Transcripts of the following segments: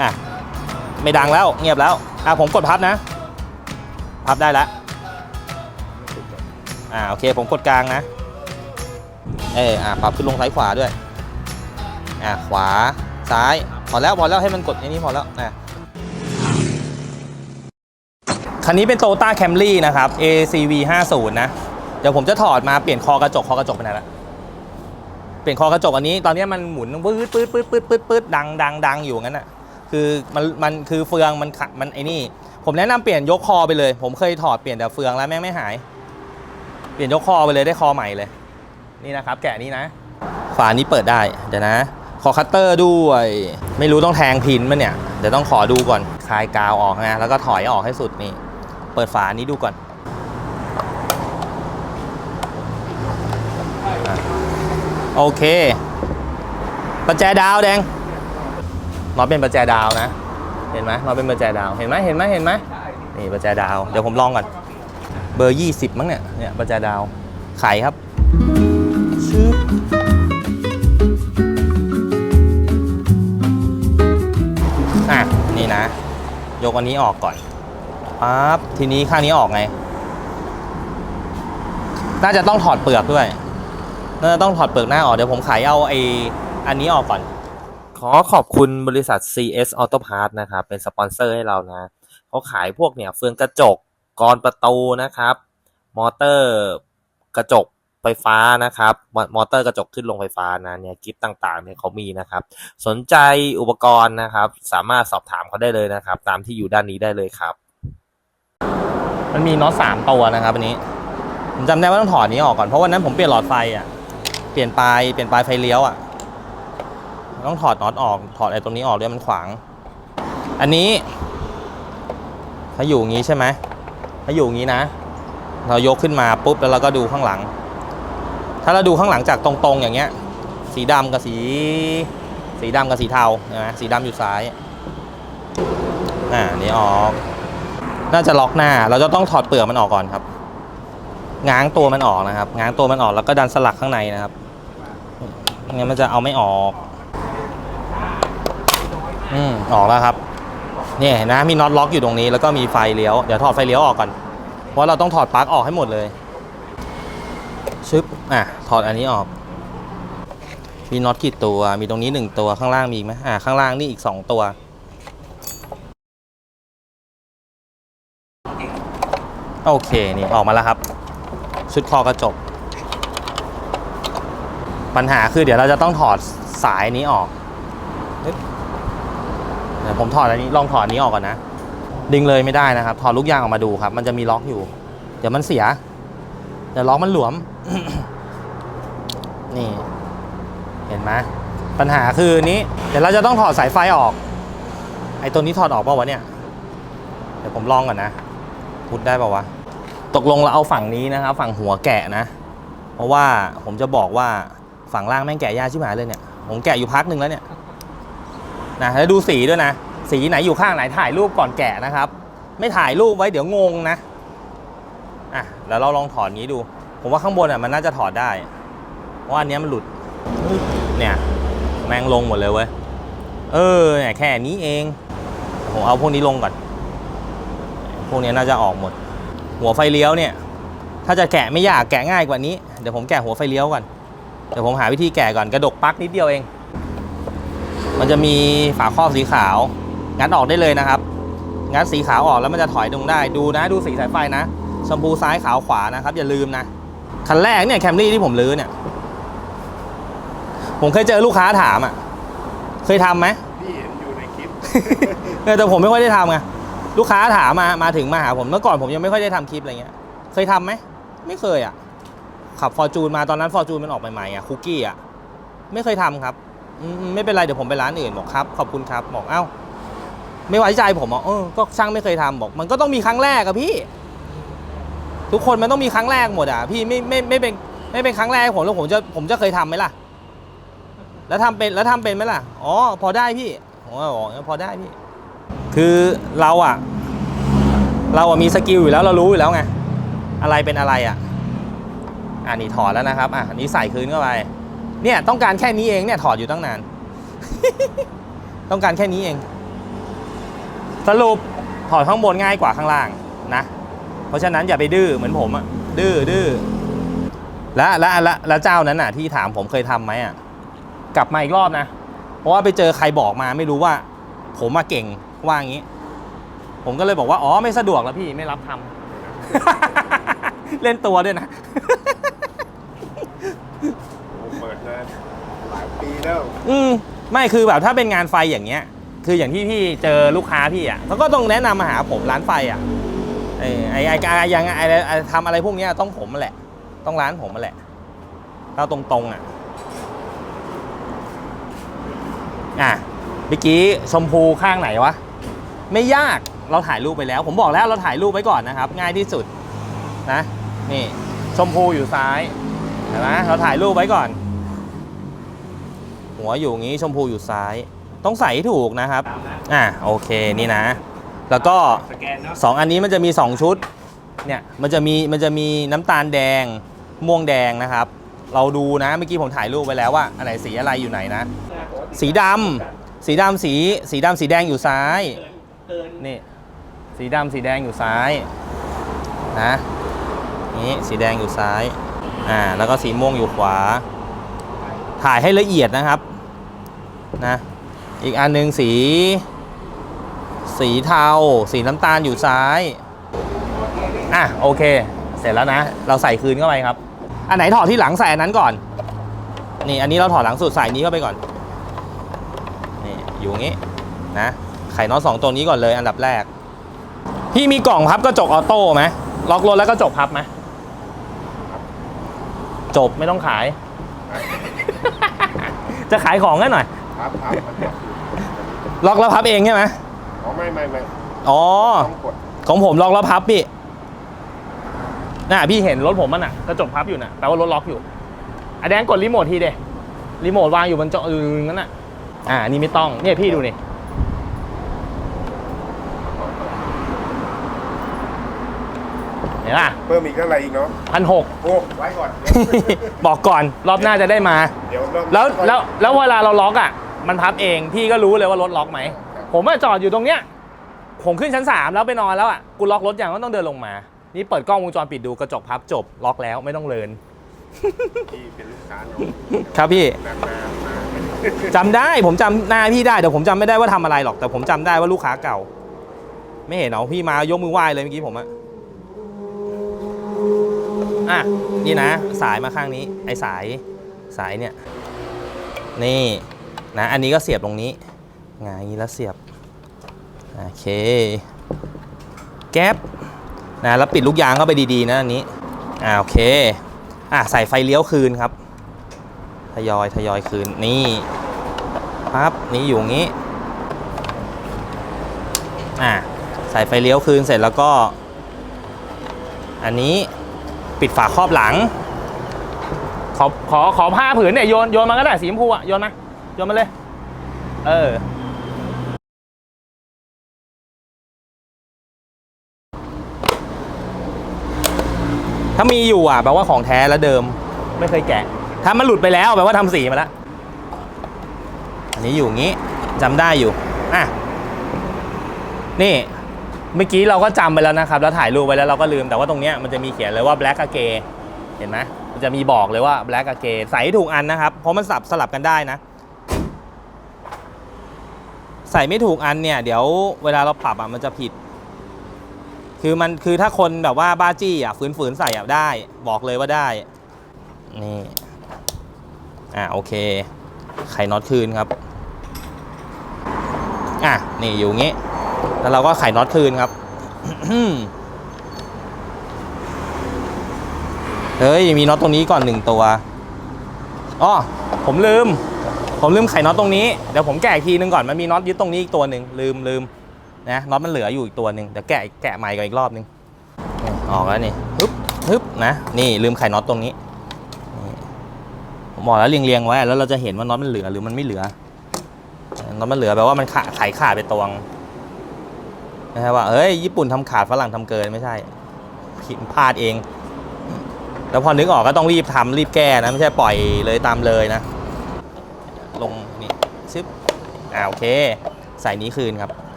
อะไม่ดังแล้วเงียบแล้วอะผมกดพับนะ พับได้แล้วอ่าโอเคผมกดกลางนะเอออะปรับขึ้นลงซ้ายขวาด้วยอะขวาซ้ายพอแล้วพอแล้วให้มันกดอันนี้พอแล้วนะคันนี้เป็นโตต้าแคมรี่นะครับ ACV 50นะ เดี๋ยวผมจะถอดมาเปลี่ยนคอกระจกคอกระจกไปไหนละเปลี่ยนคอกระจกอันนี้ ตอนนี้มันหมุนปื๊ดปื๊ดปื๊ดปื๊ดปื๊ดปื๊ดดังดังดังอยู่งั้นอะ คือมันมันคือเฟืองมันขะมันไอ้นี่ ผมแนะนำเปลี่ยนยกคอไปเลย ผมเคยถอดเปลี่ยนแต่เฟืองแล้วแม่งไม่หาย เปลี่ยนยกคอไปเลยได้คอใหม่เลย นี่นะครับ แกะนี้นะ ฝานี้เปิดได้เดี๋ยวนะ ขอคัตเตอร์ด้วย ไม่รู้ต้องแทงพินมันเนี่ยเดี๋ยวต้องขอดูก่อนคลายกาวออกนะแล้วก็ถอยออกให้สุดนี่ เปิดฝานี้ดูก่อนโอเคประแจดาวแดง น็อตเป็นประแจดาวนะ เห็นไหมน็อตเป็นประแจดาว เห็นไหมเห็นไหมเห็นไหมนี่ประแจดาว เดี๋ยวผมลองก่อน เบอร์ 20 มั้งเนี่ย เนี่ยประแจดาว ไขครับชึบอะ นี่นะ ยกอันนี้ออกก่อนปั๊บทีนี้ข้างนี้ออกไง น่าจะต้องถอดเปลือกด้วย น่าจะต้องถอดเปลือกหน้าออก เดี๋ยวผมขายเอาไออันนี้ออกก่อน ขอขอบคุณบริษัท CS Auto Parts นะครับ เป็นสปอนเซอร์ให้เรานะ เขาขายพวกเนี่ยเฟืองกระจกกรประตูนะครับ มอเตอร์กระจกไฟฟ้านะครับ มอมอเตอร์กระจกขึ้นลงไฟฟ้านะเนี่ยกิฟต์ต่างๆเนี่ยเขามีนะครับ สนใจอุปกรณ์นะครับ สามารถสอบถามเขาได้เลยนะครับ ตามที่อยู่ด้านนี้ได้เลยครับ มันมีน็อตสามตัวนะครับอันนี้ ผมจำได้ว่าต้องถอดนี้ออกก่อนเพราะวันนั้นผมเปลี่ยนหลอดไฟอะเปลี่ยนปลายเปลี่ยนปลายไฟเลี้ยวอะ ต้องถอดน็อตออก ถอดไอ้ตรงนี้ออกด้วยมันขวาง อันนี้ ถ้าอยู่งี้ใช่ไหมถ้าอยู่งี้นะ เรายกขึ้นมาปุ๊บแล้วเราก็ดูข้างหลัง ถ้าเราดูข้างหลังจากตรงๆอย่างเงี้ย สีดำกับสี สีดำกับสีเทาใช่ไหมสีดำอยู่ซ้าย อ่านี่ออก น่าจะล็อกหน้า เราจะต้องถอดเปลือกมันออกก่อนครับ ง้างตัวมันออกนะครับ ง้างตัวมันออกแล้วก็ดันสลักข้างในนะครับไม่งั้นมันจะเอาไม่ออก อืมออกแล้วครับเนี่ยเห็นนะมีน็อตล็อกอยู่ตรงนี้แล้วก็มีไฟเลี้ยวเดี๋ยวถอดไฟเลี้ยวออกก่อนเพราะเราต้องถอดปลั๊กออกให้หมดเลยชึบอะถอดอันนี้ออก มีน็อตกี่ตัว มีตรงนี้หนึ่งตัวข้างล่างมีอีกไหมอ่าข้างล่างนี่อีกสองตัวโอเคนี่ออกมาแล้วครับ ชุดคอกระจก ปัญหาคือเดี๋ยวเราจะต้องถอดสายนี้ออก ดี๋ยวผมถอดอันนี้ลองถอดอันนี้ออกก่อนนะ ดึงเลยไม่ได้นะครับ ถอดลูกยางออกมาดูครับ มันจะมีล็อกอยู่ เดี๋ยวมันเสีย เดี๋ยวล็อกมันหลวม นี่ เห็นไหมปัญหาคือนี้ เดี๋ยวเราจะต้องถอดสายไฟออก ไอ้ตัวนี้ถอดออกเปล่าวะเนี่ย เดี๋ยวผมลองก่อนนะพุดได้ป่าวะ ตกลงเราเอาฝั่งนี้นะครับ ฝั่งหัวแกะนะ เพราะว่าผมจะบอกว่าฝั่งล่างแม่งแกะยากชิบหายเลยเนี่ย ผมแกะอยู่พักหนึ่งแล้วเนี่ย นะแล้วดูสีด้วยนะ สีไหนอยู่ข้างไหนถ่ายรูปก่อนแกะนะครับ ไม่ถ่ายรูปไว้เดี๋ยวงงนะอะแล้วเราลองถอดงี้ดู ผมว่าข้างบนอะมันน่าจะถอดได้ เพราะอันนี้มันหลุดเนี่ยแมงลงหมดเลยเว้ยเออเนี่ยแค่นี้เองผมเอาพวกนี้ลงก่อน พวกนี้น่าจะออกหมด หัวไฟเลี้ยวเนี่ย ถ้าจะแกะไม่ยากแกะง่ายกว่านี้ เดี๋ยวผมแกะหัวไฟเลี้ยวก่อน เดี๋ยวผมหาวิธีแกะก่อนกระดกปลั๊กนิดเดียวเอง มันจะมีฝาครอบสีขาว งัดออกได้เลยนะครับ งัดสีขาวออกแล้วมันจะถอยตรงได้ ดูนะ ดูสีสายไฟนะ ชมพูซ้ายขาวขวานะครับ อย่าลืมนะ คันแรกเนี่ยแคมรี่ที่ผมลื้อเนี่ย ผมเคยเจอลูกค้าถามอะ เคยทำไหมพี่เห็นอยู่ในคลิปเออแต่ผมไม่ค่อยได้ทำไง ลูกค้าถามมา มาถึงมาหาผม เมื่อก่อนผมยังไม่ค่อยได้ทำคลิปอะไรเงี้ย เคยทำไหม ไม่เคยอะ ขับฟอร์จูนมาตอนนั้นฟอร์จูนมันออกใหม่ๆอะคุกกี้อะ ไม่เคยทำครับ อืมไม่เป็นไรเดี๋ยวผมไปร้านอื่นบอกครับ ขอบคุณครับบอกเอ้า ไม่ไว้ใจผมอกเออก็ช่างไม่เคยทำบอก มันก็ต้องมีครั้งแรกอะพี่ ทุกคนมันต้องมีครั้งแรกหมดอะพี่ไม่ไม่ไม่เป็นไม่เป็นครั้งแรกผมแล้วผมจะผมจะเคยทำไหมล่ะ แล้วทำเป็นแล้วทำเป็นไหมล่ะอ๋อพอได้พี่ผมก็บอกพอได้พี่ คือเราอะเราอะมีสกิลอยู่แล้วเรารู้อยู่แล้วไงอะไรเป็นอะไรอะอ่านี่ถอดแล้วนะครับอะอันนี้ใส่คืนเข้าไป เนี่ยต้องการแค่นี้เองเนี่ยถอดอยู่ตั้งนาน ต้องการแค่นี้เอง สรุปถอดข้างบนง่ายกว่าข้างล่างนะ เพราะฉะนั้นอย่าไปดื้อเหมือนผมอะดื้อดื้อแล้วแล้วแล้วแล้วเจ้านั้นน่ะ ที่ถามผมเคยทำไหมอะกลับมาอีกรอบนะ เพราะว่าไปเจอใครบอกมาไม่รู้ว่า ผมมาเก่งว่างี้ ผมก็เลยบอกว่า อ๋อ ไม่สะดวกแล้วพี่ไม่รับทำ เล่นตัวด้วยนะ โอ้เปิดมาหลายปีแล้ว อืมไม่คือแบบถ้าเป็นงานไฟอย่างเงี้ย คืออย่างที่พี่เจอลูกค้าพี่อะเขาก็ต้องแนะนำมาหาผมร้านไฟอะไอ้ไอ้ไอ้ไอ้ยังไอ้ไอทำอะไรพวกเนี้ยต้องผมแหละ ต้องร้านผมแหละเราตรงๆอะอะเมื่อกี้ชมพูข้างไหนวะ ไม่ยากเราถ่ายรูปไปแล้ว ผมบอกแล้วเราถ่ายรูปไว้ก่อนนะครับ ง่ายที่สุดนะ นี่ชมพูอยู่ซ้ายเห็นไหมเราถ่ายรูปไว้ก่อน หัวอยู่งี้ชมพูอยู่ซ้าย ต้องใส่ให้ถูกนะครับ อะโอเคนี่นะ แล้วก็สแกนเนาะสองอันนี้มันจะมี 2 ชุด เนี่ยมันจะมีมันจะมีน้ำตาลแดงม่วงแดงนะครับ เราดูนะเมื่อกี้ผมถ่ายรูปไว้แล้วว่าอันไหนสีอะไรอยู่ไหนนะ สีดำสีดำสีสีดำสีแดงอยู่ซ้ายนี่สีดำสีแดงอยู่ซ้ายนะนี่สีแดงอยู่ซ้ายอ่าแล้วก็สีม่วงอยู่ขวา ถ่ายให้ละเอียดนะครับนะอีกอันหนึ่งสี สีเทา สีน้ำตาลอยู่ซ้ายอะโอเค เสร็จแล้วนะ เราใส่คืนเข้าไปครับ อันไหนถอดที่หลังใส่อันนั้นก่อน นี่อันนี้เราถอดหลังสุดใส่นี้เข้าไปก่อน นี่อยู่งี้นะ ไขน็อตสองตัวนี้ก่อนเลยอันดับแรก พี่มีกล่องพับกระจกออโต้ไหมล็อกรถแล้วกระจกพับไหมจบไม่ต้องขาย จะขายของกันหน่อย ครับครับมันก็คือล็อกแล้วพับเองใช่ไหมอ๋อไม่ไม่ไม่อ๋อ ต้องกดของผมล็อกแล้วพับพี่น่ะพี่เห็นรถผมมันอะกระจกพับอยู่น่ะแปลว่ารถล็อกอยู่อะแดงกดรีโมททีเดรีโมทวางอยู่บนจออยู่นั้นน่ะอ่าอันนี่ไม่ต้องเนี่ยพี่ดูนี่ ห็นป่ะเพิ่มอีกเท่าไหร่อีกเนาะพันหก โอ้ไว้ก่อน บอกก่อนรอบหน้าจะได้มา เดี๋ยวเริ่มแล้วแล้วแล้วเวลาเราล็อกอะ มันพับเองพี่ก็รู้เลยว่ารถล็อกไหม ผมอะจอดอยู่ตรงเนี้ยผมขึ้นชั้นสามแล้วไปนอนแล้วอะกูล็อกรถอย่างก็ต้องเดินลงมา นี่เปิดกล้องวงจรปิดดูกระจกพับจบล็อกแล้วไม่ต้องเลินที่เป็นลูกค้าเนาะครับพี่นานมามาจำได้ผมจำหน้าพี่ได้แต่ผมจำไม่ได้ว่าทำอะไรหรอกแต่ผมจำได้ว่าลูกค้าเก่า ไม่เห็นเหรอพี่มายกมือไหว้เลยเมื่อกี้ผมอะ อะนี่นะ สายมาข้างนี้ ไอ้สายสายเนี่ยนี่นะอันนี้ก็เสียบตรงนี้ไงแล้วเสียบโอเคแก๊ปนะแล้วปิดลูกยางเข้าไปดีๆนะอันนี้อ่าโอเคอะใส่ไฟเลี้ยวคืนครับ ทยอยทยอยคืนนี่ปั๊บนี่อยู่งี้อะใส่ไฟเลี้ยวคืนเสร็จแล้วก็ อันนี้ ปิดฝาครอบหลัง ขอขอขอผ้าผืนเนี่ยโยนโยนมาก็ได้สีชมพูอะโยนมาโยนมาเลย เออ ถ้ามีอยู่อะแปลว่าของแท้และเดิม ไม่เคยแกะ ถ้ามันหลุดไปแล้วแปลว่าทำสีมาแล้วอันนี้อยู่งี้จำได้อยู่อะนี่ เมื่อกี้เราก็จำไปแล้วนะครับ แล้วถ่ายรูปไว้แล้วเราก็ลืมแต่ว่าตรงเนี้ยมันจะมีเขียนเลยว่า black a g a เห็นไหมมันจะมีบอกเลยว่า black a g a ใส่ให้ถูกอันนะครับ เพราะมันสับสลับกันได้นะ ใส่ไม่ถูกอันเนี่ย เดี๋ยวเวลาเราปรับอะมันจะผิด คือมันคือถ้าคนแบบว่าบ้าจี้อะฝืนๆใส่อะได้ บอกเลยว่าได้ นี่ อ่าโอเค ไขน็อตคืนครับ อะนี่อยู่งี้ แล้วเราก็ไขน็อตคืนครับเฮ้ยมีน็อตตรงนี้ก่อนหนึ่งตัวอ๋อผมลืม ผมลืมไขน็อตตรงนี้เดี๋ยวผมแกะอีกทีนึงก่อนมันมีน็อตยึดตรงนี้อีกตัวหนึ่งลืมลืมนะน็อตมันเหลืออยู่อีกตัวหนึ่งเดี๋ยวแกะแกะใหม่ก่อนอีกรอบนึงออกแล้วนี่ฮึบฮึบนะนี่ลืมไขน็อตตรงนี้ผมบอกแล้วเรียงๆไว้แล้วเราจะเห็นว่าน็อตมันเหลือหรือมันไม่เหลือน็อตมันเหลือแปลว่ามันขาดไขขาดไปตวง นะฮะว่าเฮ้ยญี่ปุ่นทำขาดฝรั่งทำเกินไม่ใช่ผิดพลาดเอง แล้วพอนึกออกก็ต้องรีบทำรีบแก้นะไม่ใช่ปล่อยเลยตามเลยนะ ลงนี่ซึบอ่าโอเค ใส่นี้คืนครับ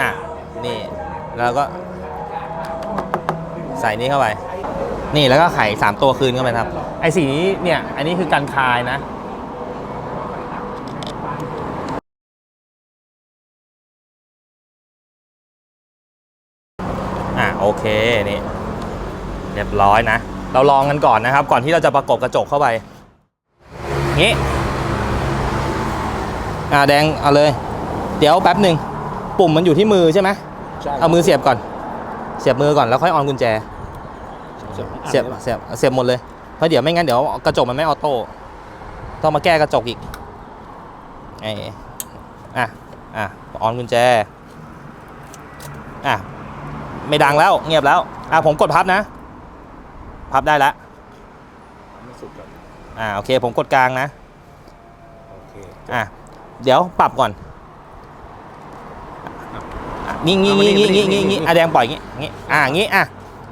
อะนี่แล้วก็ ใส่นี้เข้าไป นี่แล้วก็ไข่สามตัวคืนเข้าไปครับ ไอ้สีนี้เนี่ย อันนี้คือการคายนะอะโอเคนี่เรียบร้อยนะ เราลองกันก่อนนะครับ ก่อนที่เราจะประกบกระจกเข้าไปงี้อ่าแดงเอาเลย เดี๋ยวแป๊บหนึ่งปุ่มมันอยู่ที่มือใช่ไหมใช่เอามือเสียบก่อน เสียบมือก่อนแล้วค่อยออนกุญแจ เสียบเสียบเสียบหมดเลย เพราะเดี๋ยวไม่งั้นเดี๋ยวกระจกมันไม่ออโต้ต้องมาแก้กระจกอีกไอ้อะอะออนกุญแจอะไม่ดังแล้วเงียบแล้วอะผมกดพับนะ พับได้แล้วไม่สุดก่อนอ่าโอเคผมกดกลางนะโอเคอะเดี๋ยวปรับก่อนอะงี้งี้งี้งี้งี้งี้งี้อะแดงปล่อยงี้งี้อะงี้อะ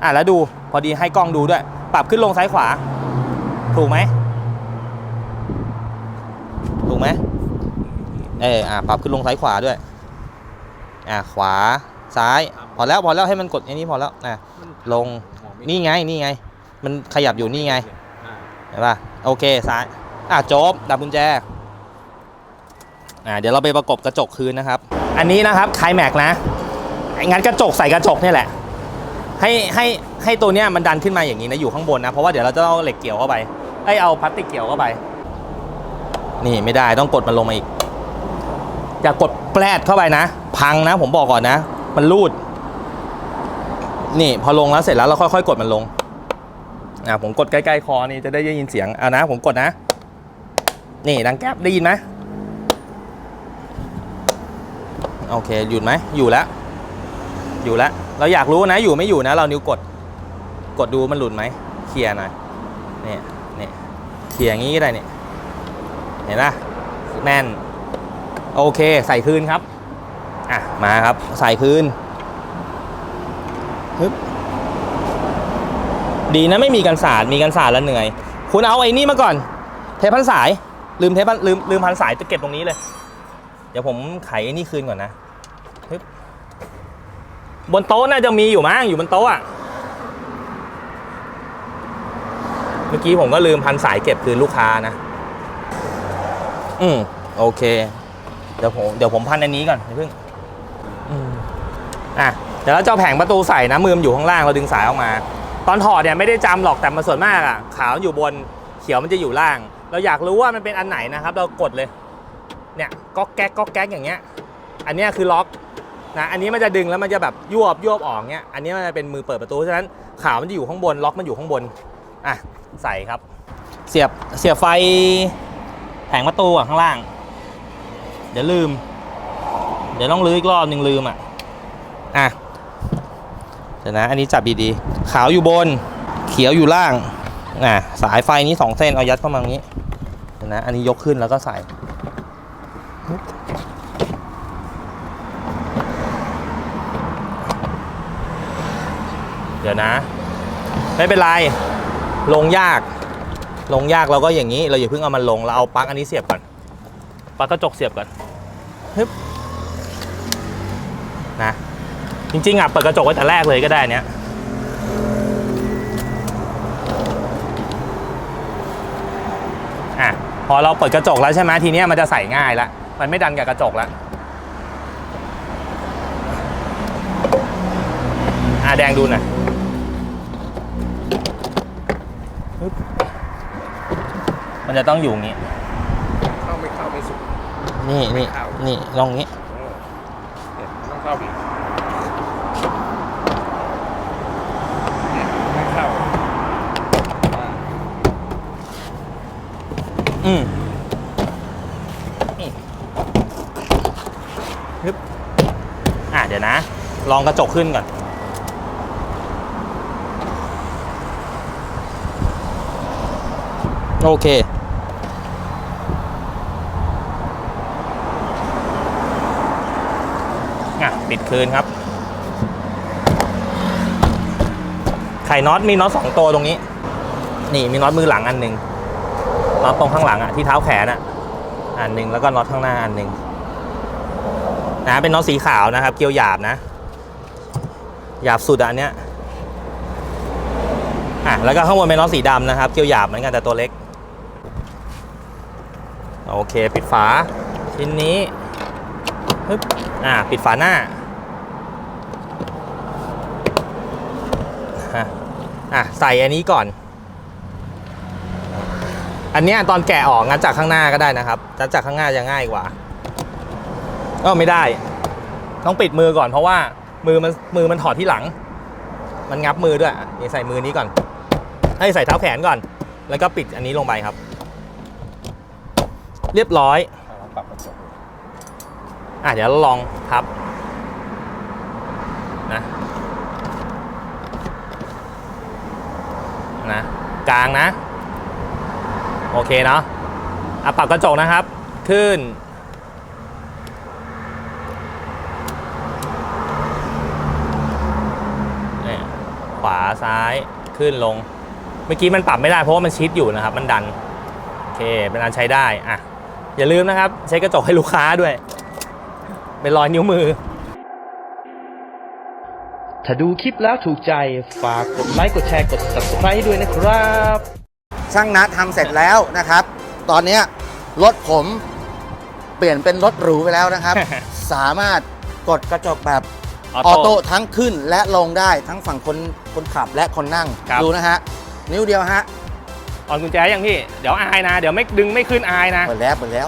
อะแล้วดูพอดีให้กล้องดูด้วย ปรับขึ้นลงซ้ายขวา ถูกไหมถูกไหมเอออะปรับขึ้นลงซ้ายขวาด้วย อะขวาซ้าย พอแล้วพอแล้วให้มันกดอันนี้พอแล้วนะลงนี่ไงนี่ไง มันขยับอยู่นี่ไงเห็นป่ะโอเคซ้ายอะจบดับกุญแจอ่าเดี๋ยวเราไปประกบกระจกคืนนะครับ อันนี้นะครับไคลแม็กนะไอ้งั้นกระจกใส่กระจกเนี่ยแหละ ให้ให้ให้ตัวเนี้ยมันดันขึ้นมาอย่างนี้นะอยู่ข้างบนนะ เพราะว่าเดี๋ยวเราจะเอาเหล็กเกี่ยวเข้าไป ไอยเอาพลาสติกเกี่ยวเข้าไป นี่ไม่ได้ต้องกดมันลงมาอีก อย่ากดแปลดเข้าไปนะ พังนะ ผมบอกก่อนนะ มันรูด นี่พอลงแล้วเสร็จแล้วเราค่อยๆ กดมันลงอ่าผมกดใกล้ๆคอนี่จะได้ยินเสียงเอานะ ผมกดนะ นี่ดังแก๊บได้ยินไหมโอเคหยุดไหมอยู่แล้วอยู่แล้วเราอยากรู้นะ อยู่ไม่อยู่นะ เรานิ้วกด กดดูมันหลุดไหมเคลียร์หน่อยเนี่ย เนี่ยอย่างนี้ก็ได้เนี่ยเห็นปะแน่นโอเคใส่คืนครับอะมาครับใส่คืนฮึบดีนะไม่มีกันสาดมีกันสาดแล้วเหนื่อย คุณเอาไอ้นี่มาก่อน เทพันสาย ลืมเทปพันลืมลืมพันสายจะเก็บตรงนี้เลย เดี๋ยวผมไขไอ้นี่คืนก่อนนะฮึบบนโต๊ะน่าจะมีอยู่มั้งอยู่บนโต๊ะอะ เมื่อกี้ผมก็ลืมพันสายเก็บคืนลูกค้านะ อืมโอเค เดี๋ยวผมเดี๋ยวผมพันอันนี้ก่อนอย่าเพิ่งอืมอะเดี๋ยวเราจะเอาแผงประตูใส่นะมือมันอยู่ข้างล่างเราดึงสายออกมา ตอนถอดเนี่ยไม่ได้จำหรอกแต่มาส่วนมากอะ ขาวอยู่บนเขียวมันจะอยู่ล่าง เราอยากรู้ว่ามันเป็นอันไหนนะครับ เรากดเลย เนี่ยก๊อกแก๊กก๊อกแก๊กอย่างเงี้ย อันนี้คือล็อกนะอันนี้มันจะดึงแล้วมันจะแบบยวบยวบออกเงี้ยอันนี้มันจะเป็นมือเปิดประตูฉะนั้นขาวมันจะอยู่ข้างบนล็อกมันอยู่ข้างบน อะใส่ครับ เสียบเสียบไฟแผงประตูข้างล่าง เดี๋ยวลืม เดี๋ยวต้องลื้ออีกรอบหนึ่งลืมอะอะเดี๋ยวนะ อันนี้จับดีๆขาวอยู่บน เขียวอยู่ล่างอะสายไฟนี้สองเส้นเอายัดเข้ามาอย่างนี้เดี๋ยวนะ อันนี้ยกขึ้นแล้วก็ใส่เดี๋ยวนะ ไม่เป็นไร ลงยาก ลงยากเราก็อย่างนี้ เราอย่าเพิ่งเอามันลง เราเอาปลั๊กอันนี้เสียบก่อน ปลั๊กกระจกเสียบก่อนฮึบนะ จริงๆอะเปิดกระจกไว้แต่แรกเลยก็ได้เนี้ยอะ พอเราเปิดกระจกแล้วใช่ไหมทีเนี้ยมันจะใส่ง่ายละ มันไม่ดันกับกระจกละอะแดงดูหน่อยปึ๊บ มันจะต้องอยู่อย่างงี้ เข้าไม่เข้าไม่สุด นี่นี่เข้านี่ลองงี้เนี่ยต้องเข้าอีกเนี่ยไม่เข้าอ่าอืมนี่ฮึบอะเดี๋ยวนะ ลองกระจกขึ้นก่อน โอเค อะ ปิดคืนครับ ไข่น็อตมีน็อตสองตัวตรงนี้ นี่มีน็อตมือหลังอันหนึ่งน็อตตรงข้างหลังอะที่เท้าแขนอะอันหนึ่งแล้วก็น็อตข้างหน้าอันหนึ่งนะเป็นน็อตสีขาวนะครับ เกลียวหยาบนะ หยาบสุดอะอันเนี้ยอะแล้วก็ข้างบนเป็นน็อตสีดำนะครับ เกี่ยวหยาบเหมือนกันแต่ตัวเล็ก โอเค ปิดฝาชิ้นนี้ฮึบอะปิดฝาหน้าฮะอะใส่อันนี้ก่อน อันเนี้ยตอนแกะออกงัดจากข้างหน้าก็ได้นะครับงัดจากข้างหน้าจะง่ายกว่าก็ไม่ได้ ต้องปิดมือก่อนเพราะว่ามือมันมือมันถอดที่หลัง มันงับมือด้วยนี่ใส่มือนี้ก่อน ให้ใส่เท้าแขนก่อน แล้วก็ปิดอันนี้ลงไปครับ เรียบร้อยลองปรับกระจกดูอะเดี๋ยวเราลองพับนะนะกลางนะ โอเคเนาะอะปรับกระจกนะครับ ขึ้นเนี่ยขวาซ้ายขึ้นลง เมื่อกี้มันปรับไม่ได้เพราะว่ามันชิดอยู่นะครับ มันดัน โอเค เป็นอันใช้ได้ อะ อย่าลืมนะครับใช้กระจกให้ลูกค้าด้วย เป็นรอยนิ้วมือ ถ้าดูคลิปแล้วถูกใจฝากกดไลค์กดแชร์กด subscribe ให้ด้วยนะครับ ช่างนัดทำเสร็จแล้วนะครับ ตอนเนี้ยรถผมเปลี่ยนเป็นรถหรูไปแล้วนะครับ สามารถกดกระจกแบบออออโต้โต้ทั้งขึ้นและลงได้ทั้งฝั่งคนคนขับและคนนั่งครับ ดูนะฮะนิ้วเดียวฮะ ออนกุญแจยังพี่ เดี๋ยวอายนะ เดี๋ยวไม่ดึงไม่ขึ้นอายนะ เปิดแล้วเปิดแล้ว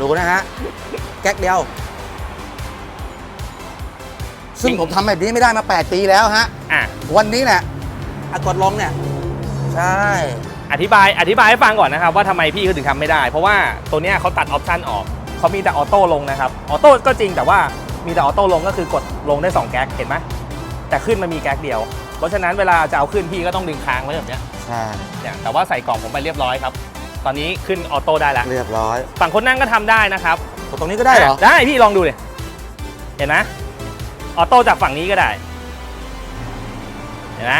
รู้นะฮะ แก๊กเดียว ซึ่งผมทำแบบนี้ไม่ได้มา 8 ปีแล้วฮะ อะ วันนี้แหละอะกดลงเนี่ย ใช่ อธิบายอธิบายให้ฟังก่อนนะครับ ว่าทำไมพี่เขาถึงทำไม่ได้ เพราะว่าตัวเนี้ยเขาตัดออปชันออกเขามีแต่ออโต้ลงนะครับ ออโต้ก็จริงแต่ว่ามีแต่ออโต้ลงก็คือกดลงได้2แก๊กเห็นไหมแต่ขึ้นมันมีแก๊กเดียว เพราะฉะนั้นเวลาจะเอาขึ้นพี่ก็ต้องดึงค้างไว้แบบเนี้ยใช่เนี่ยแต่ว่าใส่กล่องผมไปเรียบร้อยครับ ตอนนี้ขึ้นออโต้ได้แล้ว เรียบร้อยฝั่งคนนั่งก็ทำได้นะครับ กดตรงนี้ก็ได้เหรอ ได้พี่ลองดูเลยเห็นไหมออโต้จากฝั่งนี้ก็ได้ เห็นไหม